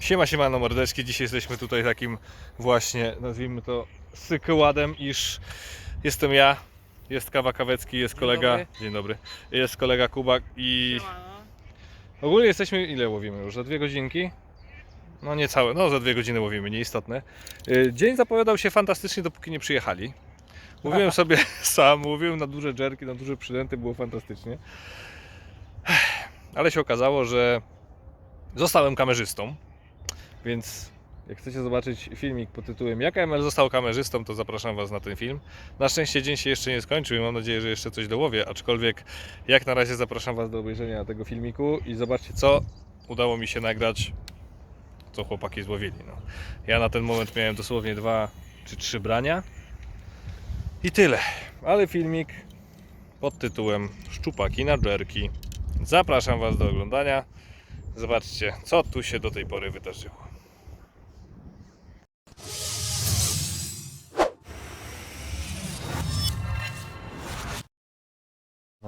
Siema, siemano mordeczki. Dzisiaj jesteśmy tutaj takim właśnie, nazwijmy to, sykładem, iż jestem ja, jest Kawa Kawecki, jest kolega, dzień dobry, jest kolega Kubak i Siemano. ogólnie jesteśmy, ile łowimy już? Za dwie godzinki? No niecałe, no za dwie godziny łowimy, nieistotne. Y, Dzień zapowiadał się fantastycznie, dopóki nie przyjechali. Mówiłem sobie sam, mówiłem na duże dżerki, na duże przydęty, było fantastycznie. Ale się okazało, że zostałem kamerzystą, więc jak chcecie zobaczyć filmik pod tytułem Jak ML został kamerzystą, to zapraszam Was na ten film. Na szczęście dzień się jeszcze nie skończył i mam nadzieję, że jeszcze coś dołowię, aczkolwiek jak na razie zapraszam Was do obejrzenia tego filmiku i zobaczcie co udało mi się nagrać, co chłopaki złowili. No. Ja na ten moment miałem dosłownie dwa czy trzy brania i tyle. Ale filmik pod tytułem Szczupaki na dżerki. Zapraszam Was do oglądania. Zobaczcie, co tu się do tej pory wydarzyło.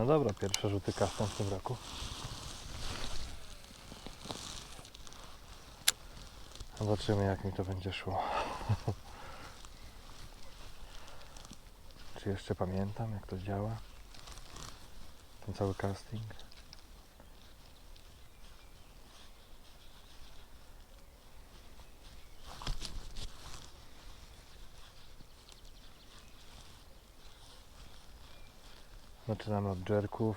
No dobra, pierwsze rzuty kastą w tym roku. Zobaczymy jak mi to będzie szło. Czy jeszcze pamiętam jak to działa? Ten cały casting. Zaczynamy od dżerków.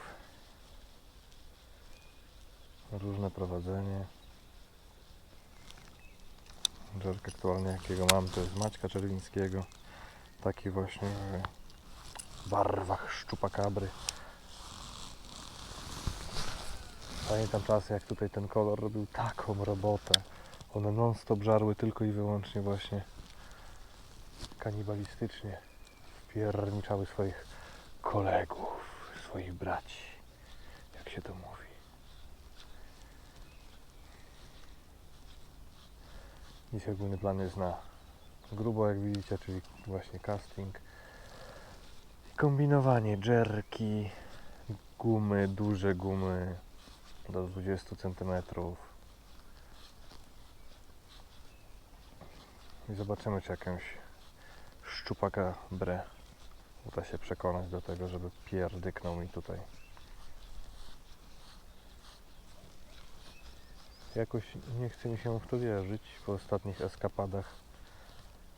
Różne prowadzenie. Dżerk aktualnie jakiego mam to jest Maćka Czerwińskiego. Taki właśnie w barwach szczupakabry. Pamiętam czasy jak tutaj ten kolor robił taką robotę. One non stop żarły tylko i wyłącznie właśnie kanibalistycznie. Wpierniczały swoich kolegów, swoich braci, jak się to mówi. Dzisiaj ogólny plan jest na grubo, jak widzicie, czyli właśnie casting kombinowanie dżerki, gumy, duże gumy do 20 cm. I zobaczymy, czy jakąś szczupaka bre uda się przekonać do tego, żeby pierdyknął mi tutaj. Jakoś nie chce mi się w to wierzyć po ostatnich eskapadach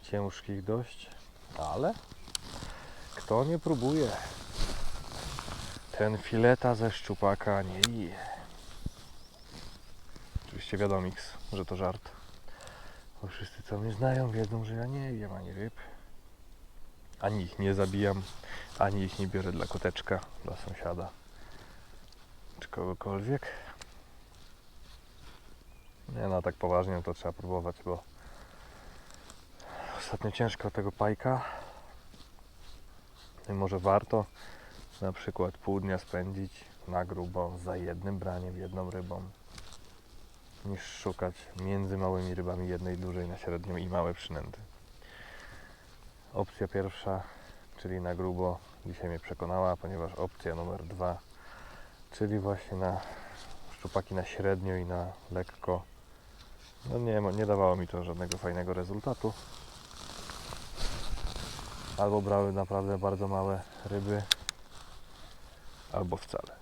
ciężkich dość, ale kto nie próbuje, ten fileta ze szczupaka nie je. Oczywiście wiadomiks, że to żart. Bo wszyscy co mnie znają wiedzą, że ja nie jem ani ryb. Ani ich nie zabijam, ani ich nie biorę dla koteczka, dla sąsiada, czy kogokolwiek. Nie no, tak poważnie to trzeba próbować, bo ostatnio ciężko tego pajka. I może warto na przykład pół dnia spędzić na grubo za jednym braniem, jedną rybą, niż szukać między małymi rybami jednej dużej na średnią i małe przynęty. Opcja pierwsza, czyli na grubo, dzisiaj mnie przekonała, ponieważ opcja numer dwa, czyli właśnie na szczupaki na średnio i na lekko, no nie, nie dawało mi to żadnego fajnego rezultatu. Albo brały naprawdę bardzo małe ryby, albo wcale.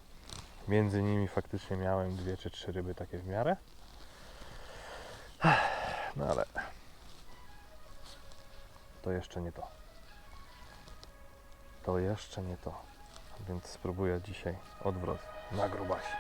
Między nimi faktycznie miałem dwie czy trzy ryby takie w miarę. No ale to jeszcze nie to. To jeszcze nie to. Więc spróbuję dzisiaj odwrot na grubasie.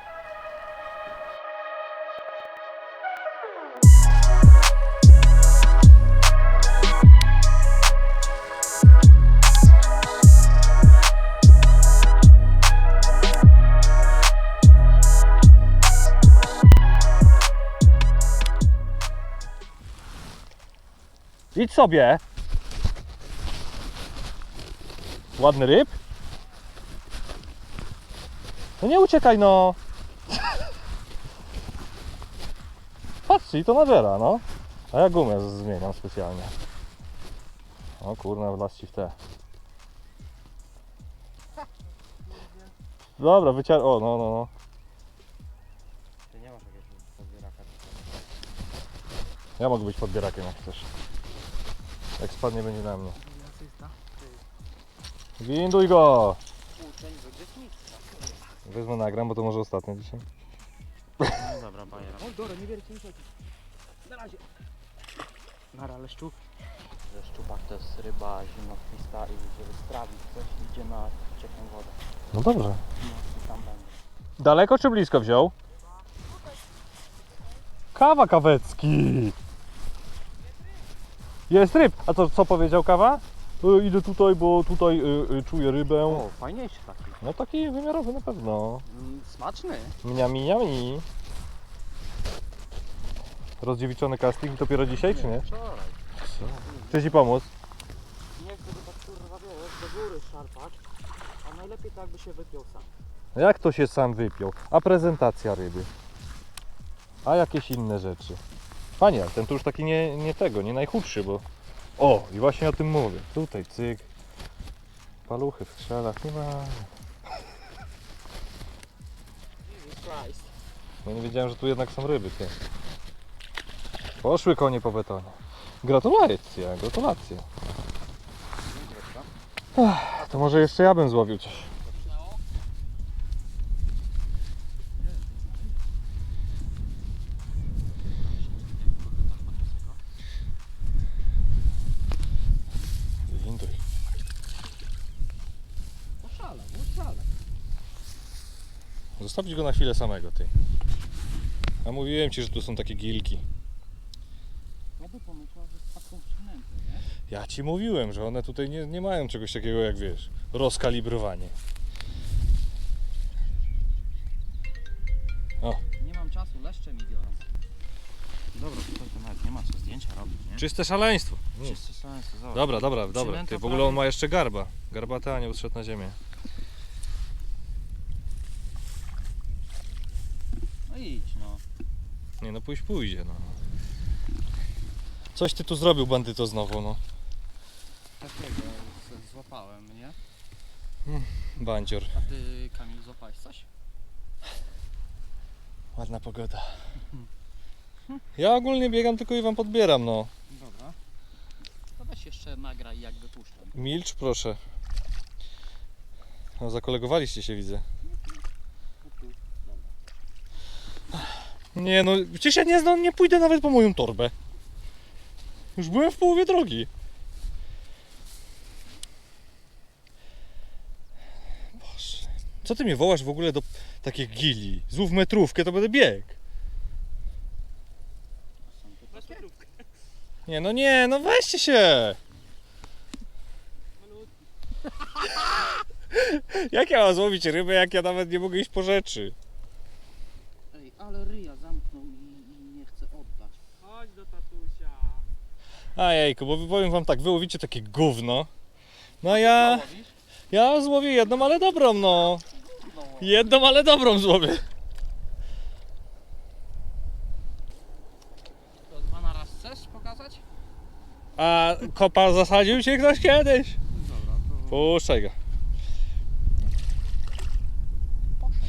Idź sobie! Ładny ryb? No nie uciekaj no! Patrzcie, i to nabiera, no. A ja gumę zmieniam specjalnie. O kurna, wlazł ci w te. Dobra, wyciar... O, no, no, no. Ty nie masz jakiegoś podbieraka. Ja mogę być podbierakiem jak chcesz. Jak spadnie będzie na mnie. Winduj go! Uczeń wygryznictwa. Wezmę nagram, bo to może ostatnie dzisiaj. No dobra, bajera. Oj, dobra, nie wiercie, nie wiercie. Na razie. Nara, leszczu. Że szczupak to jest ryba zimnokrwista i żeby strawić coś, idzie na ciepłą wodę. No dobrze. No i tam będzie. Daleko czy blisko wziął? Kawa kawecki! Jest ryb! A to co powiedział kawa? E, idę tutaj, bo tutaj e, e, czuję rybę. O, fajniejszy taki. No taki wymiarowy na pewno. Mm, smaczny. Miami, miami. Rozdziewiczony casting dopiero dzisiaj, czy nie? Wczoraj. Chcę ci pomóc? Nie chcę go tak kurwa wiesz, do góry szarpać. A najlepiej tak by się wypiął sam. Jak to się sam wypiął? A prezentacja ryby? A jakieś inne rzeczy? Panie, ten tu już taki nie, nie tego, nie najchudszy, bo... O, i właśnie o tym mówię. Tutaj cyk. Paluchy w strzelach, nie ma... Christ. Ja nie wiedziałem, że tu jednak są ryby, ty. Poszły konie po betonie. Gratulacje, gratulacje. To może jeszcze ja bym złowił coś. Zostawić go na chwilę samego, ty. A mówiłem ci, że tu są takie gilki. Ja by pomyślał, że taką przynętą, nie? Ja ci mówiłem, że one tutaj nie, nie mają czegoś takiego jak wiesz, rozkalibrowanie. Nie mam czasu, leszcze mi biorą. Dobra, tutaj to nawet nie ma co zdjęcia robić, nie? Czyste szaleństwo. Czyste sens, zobacz. Dobra, dobra, dobra. Ty, w ogóle on ma jeszcze garba. Garbaty anioł zszedł na ziemię. No idź, no. Nie no, pójść pójdzie, no. Coś ty tu zrobił, bandyto, znowu, no. Takiego z- złapałem, nie? Bandzior. A ty, Kamil, złapałeś coś? Ładna pogoda. Ja ogólnie biegam tylko i wam podbieram, no. Dobra. To weź jeszcze nagraj, jak wypuszczam. Milcz, proszę. No, zakolegowaliście się, widzę. Nie no, przecież ja nie, znam, nie pójdę nawet po moją torbę. Już byłem w połowie drogi. Boże. Co ty mnie wołasz w ogóle do takich gili? Złów metrówkę, to będę takie? Nie no nie, no weźcie się! Jak ja mam złowić rybę, jak ja nawet nie mogę iść po rzeczy? Ej, ale ryja zamknął i, i nie chce oddać. Chodź do tatusia. A jejku, bo powiem wam tak, wy łowicie takie gówno. No ja, ja złowię jedną, ale dobrą, no. No. Jedną, ale dobrą złowię. To dwa na raz chcesz pokazać? A kopa zasadził się ktoś kiedyś? Dobra, to... Puszczaj go.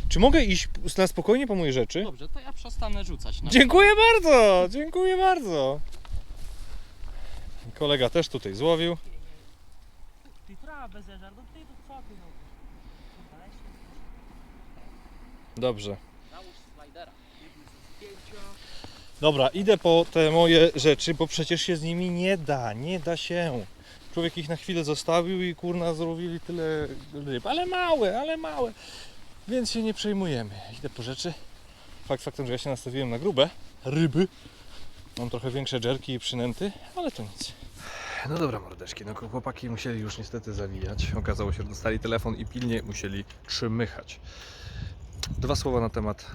Czy mogę iść na spokojnie po moje rzeczy? Dobrze, to ja przestanę rzucać na Dziękuję bardzo, dziękuję bardzo. Kolega też tutaj złowił. Dobrze. Dobra, idę po te moje rzeczy, bo przecież się z nimi nie da, nie da się. Człowiek ich na chwilę zostawił i kurna zrobili tyle ryb, ale małe, ale małe. Więc się nie przejmujemy. Idę po rzeczy. Fakt faktem, że ja się nastawiłem na grube ryby. Mam trochę większe dżerki i przynęty, ale to nic. No dobra mordeczki, no chłopaki musieli już niestety zawijać. Okazało się, że dostali telefon i pilnie musieli trzymychać. Dwa słowa na temat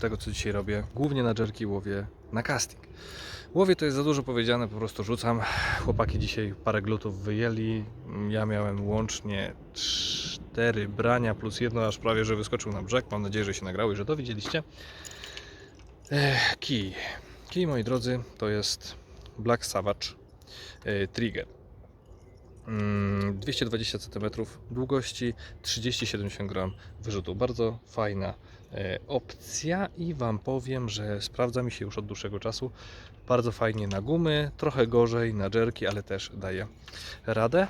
tego, co dzisiaj robię. Głównie na dżerki łowię na casting. Łowię to jest za dużo powiedziane, po prostu rzucam. Chłopaki dzisiaj parę glutów wyjęli. Ja miałem łącznie cztery brania plus jedno aż prawie, że wyskoczył na brzeg. Mam nadzieję, że się nagrały, że to widzieliście. Kij. Kij, moi drodzy, to jest Black Savage Trigger. Mm, 220 cm długości, 30-70 gram wyrzutu. Bardzo fajna e, opcja i Wam powiem, że sprawdza mi się już od dłuższego czasu. Bardzo fajnie na gumy, trochę gorzej na jerki, ale też daje radę.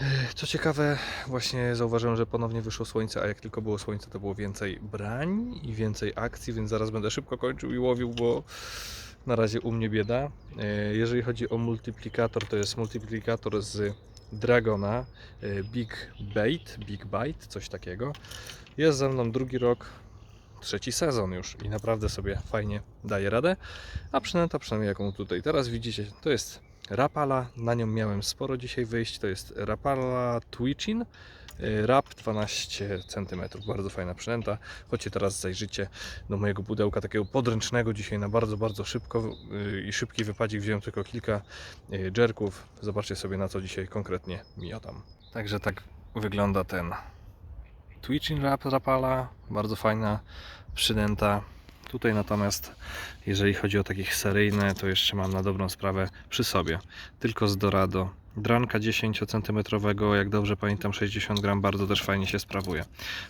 E, Co ciekawe, właśnie zauważyłem, że ponownie wyszło słońce, a jak tylko było słońce, to było więcej brań i więcej akcji, więc zaraz będę szybko kończył i łowił, bo na razie u mnie bieda. E, Jeżeli chodzi o multiplikator, to jest multiplikator z Dragona e, Big Bait, Big Bite, coś takiego. Jest ze mną drugi rok, trzeci sezon już i naprawdę sobie fajnie daje radę. A przynęta, przynajmniej jaką tutaj teraz widzicie, to jest Rapala. Na nią miałem sporo dzisiaj wyjść. To jest Rapala Twitchin. Y, Rap 12 cm. Bardzo fajna przynęta. Chodźcie teraz zajrzycie do mojego pudełka takiego podręcznego dzisiaj na bardzo, bardzo szybko y, i szybki wypadzik. Wziąłem tylko kilka y, jerków. Zobaczcie sobie na co dzisiaj konkretnie miotam. Także tak wygląda ten Twitchin Rap Rapala. Bardzo fajna przynęta. Tutaj natomiast, jeżeli chodzi o takich seryjne, to jeszcze mam na dobrą sprawę przy sobie. Tylko z Dorado. Dranka 10 cm, jak dobrze pamiętam, 60 gram, bardzo też fajnie się sprawuje.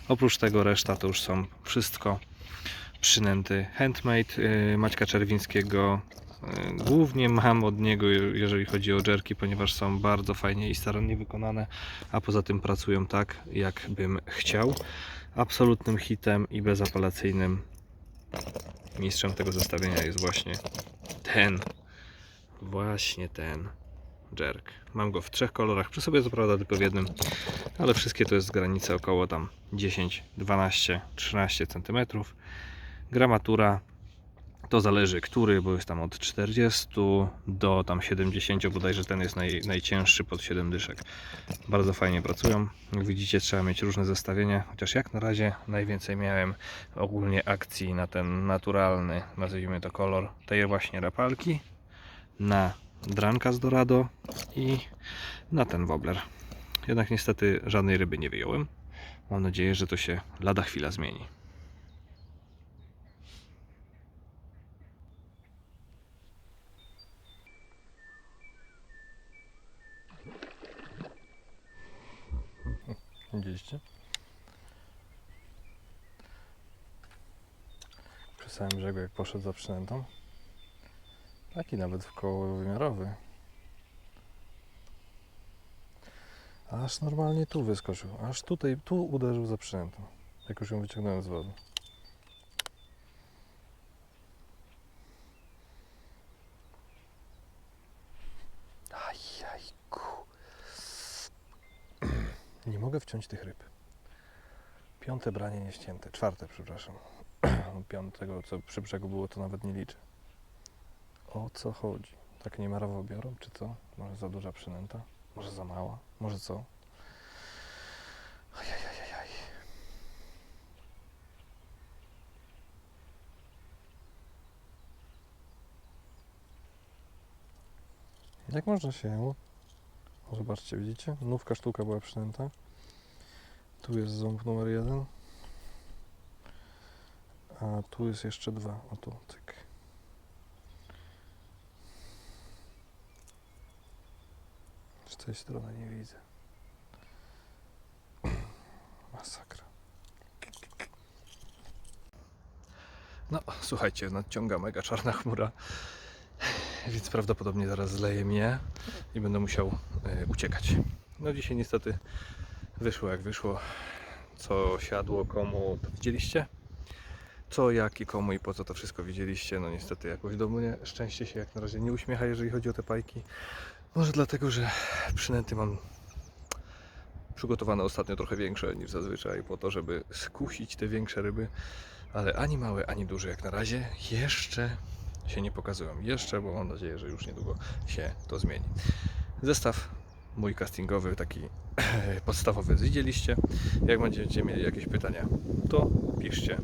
Oprócz tego reszta to już są wszystko przynęty handmade yy, Maćka Czerwińskiego. Yy, Głównie mam od niego, je- jeżeli chodzi o jerki, ponieważ są bardzo fajnie i starannie wykonane, a poza tym pracują tak, jak bym chciał. Absolutnym hitem i bezapelacyjnym mistrzem tego zestawienia jest właśnie ten, właśnie ten jerk. Mam go w trzech kolorach, przy sobie co prawda tylko w jednym, ale wszystkie to jest granica około tam 10, 12, 13 cm. Gramatura to zależy który, bo jest tam od 40 do tam 70, bodajże ten jest naj, najcięższy pod 7 dyszek. Bardzo fajnie pracują. Jak widzicie trzeba mieć różne zestawienia, chociaż jak na razie najwięcej miałem ogólnie akcji na ten naturalny, nazwijmy to kolor tej właśnie rapalki, na dranka z Dorado i na ten wobbler. Jednak niestety żadnej ryby nie wyjąłem. Mam nadzieję, że to się lada chwila zmieni. Widzieliście? Przy brzegu jak poszedł za przynętą. Taki nawet kołowymiarowy. Aż normalnie tu wyskoczył. Aż tutaj, tu uderzył za przynętą. Jak już ją wyciągnąłem z wody. Ajajku. Nie mogę wciąć tych ryb. Piąte branie nie ścięte. Czwarte, przepraszam. Piątego, co przy brzegu było, to nawet nie liczę. O co chodzi? Tak niemarowo biorą, czy co? Może za duża przynęta? Może za mała? Może co? Jak można się... O, zobaczcie, widzicie? Nówka sztuka była przynęta. Tu jest ząb numer jeden. A tu jest jeszcze dwa. O tu. Z tej strony nie widzę. Masakra. No, słuchajcie, nadciąga mega czarna chmura, więc prawdopodobnie zaraz zleje mnie i będę musiał e, uciekać. No dzisiaj niestety wyszło jak wyszło. Co siadło komu, to widzieliście? Co, jak i komu i po co to wszystko widzieliście. No niestety jakoś do mnie szczęście się jak na razie nie uśmiecha, jeżeli chodzi o te pajki. Może dlatego, że przynęty mam przygotowane ostatnio trochę większe niż zazwyczaj po to, żeby skusić te większe ryby, ale ani małe, ani duże jak na razie jeszcze się nie pokazują. Jeszcze, bo mam nadzieję, że już niedługo się to zmieni. Zestaw mój castingowy, taki podstawowy widzieliście. Jak będziecie mieli jakieś pytania, to piszcie.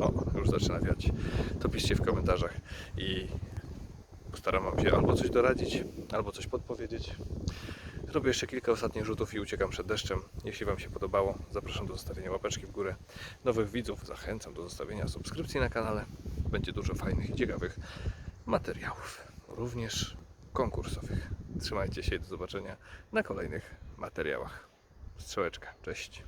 O, już zaczyna wiać. To piszcie w komentarzach i postaram wam się albo coś doradzić, albo coś podpowiedzieć. Zrobię jeszcze kilka ostatnich rzutów i uciekam przed deszczem. Jeśli Wam się podobało, zapraszam do zostawienia łapeczki w górę. Nowych widzów zachęcam do zostawienia subskrypcji na kanale. Będzie dużo fajnych i ciekawych materiałów, również konkursowych. Trzymajcie się i do zobaczenia na kolejnych materiałach. Strzałeczka, cześć.